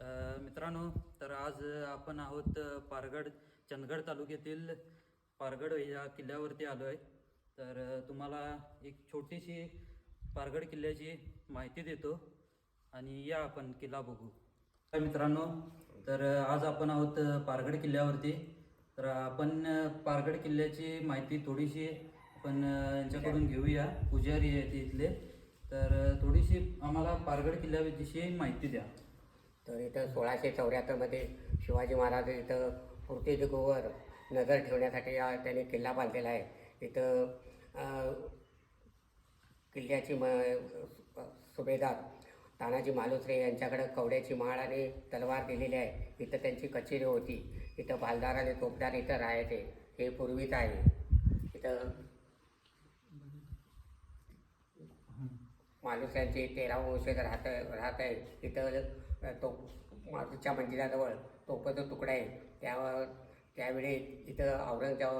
मित्रांनो तर आज आपण आहोत पारगड चंदगड तालुक्यातील पारगड या किल्ल्यावरती आलो आहे तर तुम्हाला एक छोटीशी पारगड किल्ल्याची माहिती देतो आणि या आपण किल्ला बघू. तर मित्रांनो तर आज आपण आहोत पारगड किल्ल्यावरती. तर आपण पारगड किल्ल्याची माहिती थोडीशी आपण यांच्याकडून घेऊया. पुजारी आहेत इथले. तर थोडीशी आम्हाला पारगड किल्ल्याविषयी माहिती द्या. तर इथं सोळाशे चौऱ्याहत्तरमध्ये शिवाजी महाराज इथं पुरती नजर ठेवण्यासाठी त्यांनी किल्ला बांधलेला आहे. इथं किल्ल्याची म सुभेदार तानाजी मालुसरे यांच्याकडं कवड्याची माळ आणि तलवार दिलेली आहे. इथं त्यांची कचेरी होती. इथं भालदार आणि तोपदार इथं राहायचे. हे पूर्वीच आहे. इथं मालुसऱ्यांची तेरा वंशज राहत राहत आहे इथं तो मालूसच्या मंदिराजवळ तोफाचा तुकडा आहे. त्या त्यावेळी इथं औरंगजेब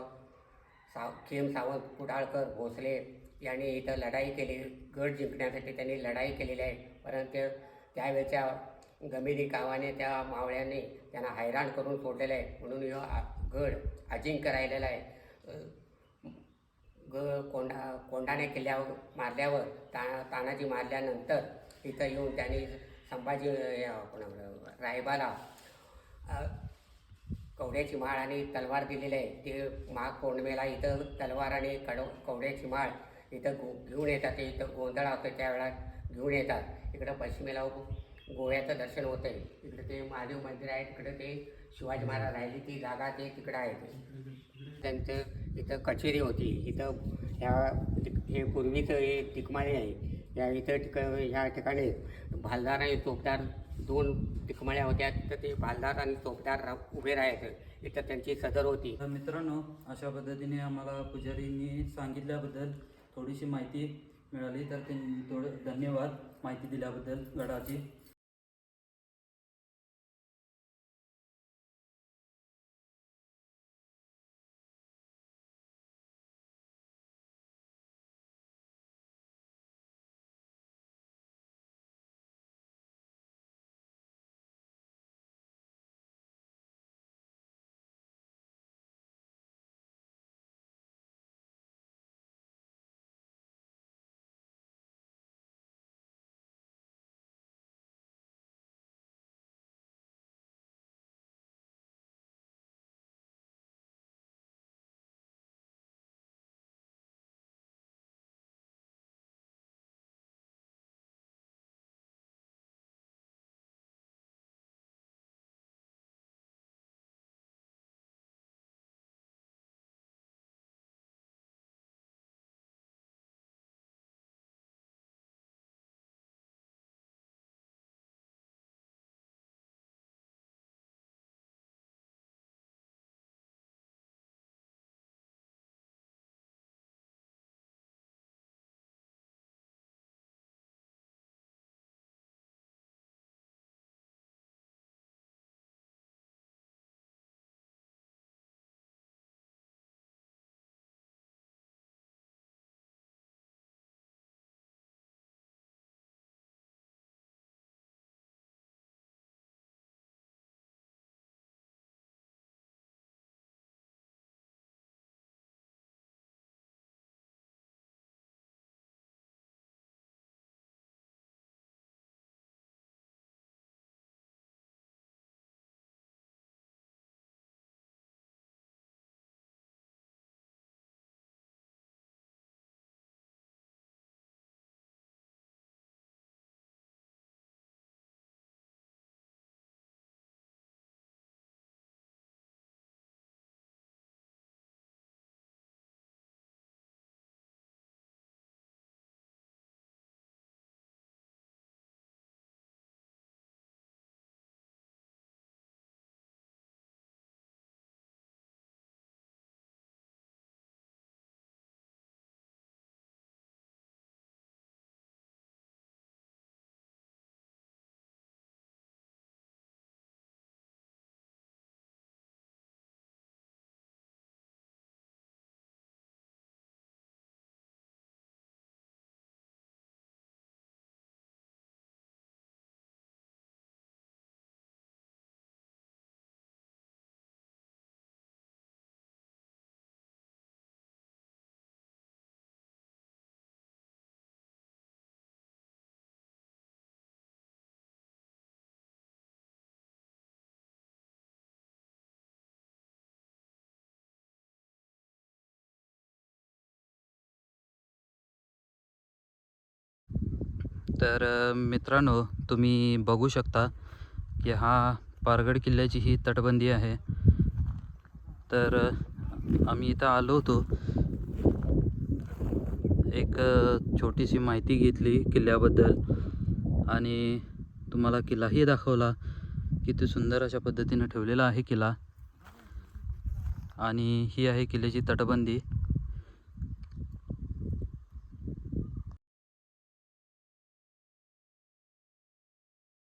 साव खेम सावंत कुडाळकर भोसले यांनी इथं लढाई केली. गड जिंकण्यासाठी त्यांनी लढाई केलेली आहे. परंतु त्यावेळच्या गमिरी गावाने त्या मावळ्यांनी त्यांना हैराण करून सोडलेलं आहे. म्हणून ह्यो गड अजिंक्य राहिलेला आहे. ग कोंढा कोंढाने किल्ल्यावर मारल्यावर ता तानाजी मारल्यानंतर इथं येऊन त्यांनी संभाजी रायबाला कवड्याची माळ आणि तलवार दिलेली आहे. ते माघ इथं तलवार आणि कड कवड्याची माळ इथं गो घेऊन येतात. ते इथं गोंधळ होतं त्यावेळा घेऊन येतात. इकडं पश्चिमेला गोव्याचं दर्शन होतं आहे इकडं ते महादेव मंदिर आहे. तिकडे ते शिवाजी महाराज राहिली ती जागा ते तिकडं आहे. ते त्यांचं इथं कचेरी होती. इथं ह्या हे पूर्वीचं हे तिकमाळे आहे. या इथं ठिक ह्या ठिकाणी भालदार आणि चोपदार दोन तिकमाळ्या होत्या. तिथं ते भालदार आणि चोपदार उभे राहायचे. इथं त्यांची सदर होती. तर मित्रांनो अशा पद्धतीने आम्हाला पुजारींनी सांगितल्याबद्दल थोडीशी माहिती मिळाली. तर त्यांनी थोडं धन्यवाद माहिती दिल्याबद्दल गडाची. तर मित्रांनो तुम्ही बघू शकता की हा पारगड किल्ल्याची ही तटबंदी आहे. तर आम्ही इथं आलो होतो. एक छोटीशी माहिती घेतली किल्ल्याबद्दल आणि तुम्हाला किल्लाही दाखवला किती सुंदर अशा पद्धतीनं ठेवलेला आहे किल्ला. आणि ही आहे किल्ल्याची तटबंदी.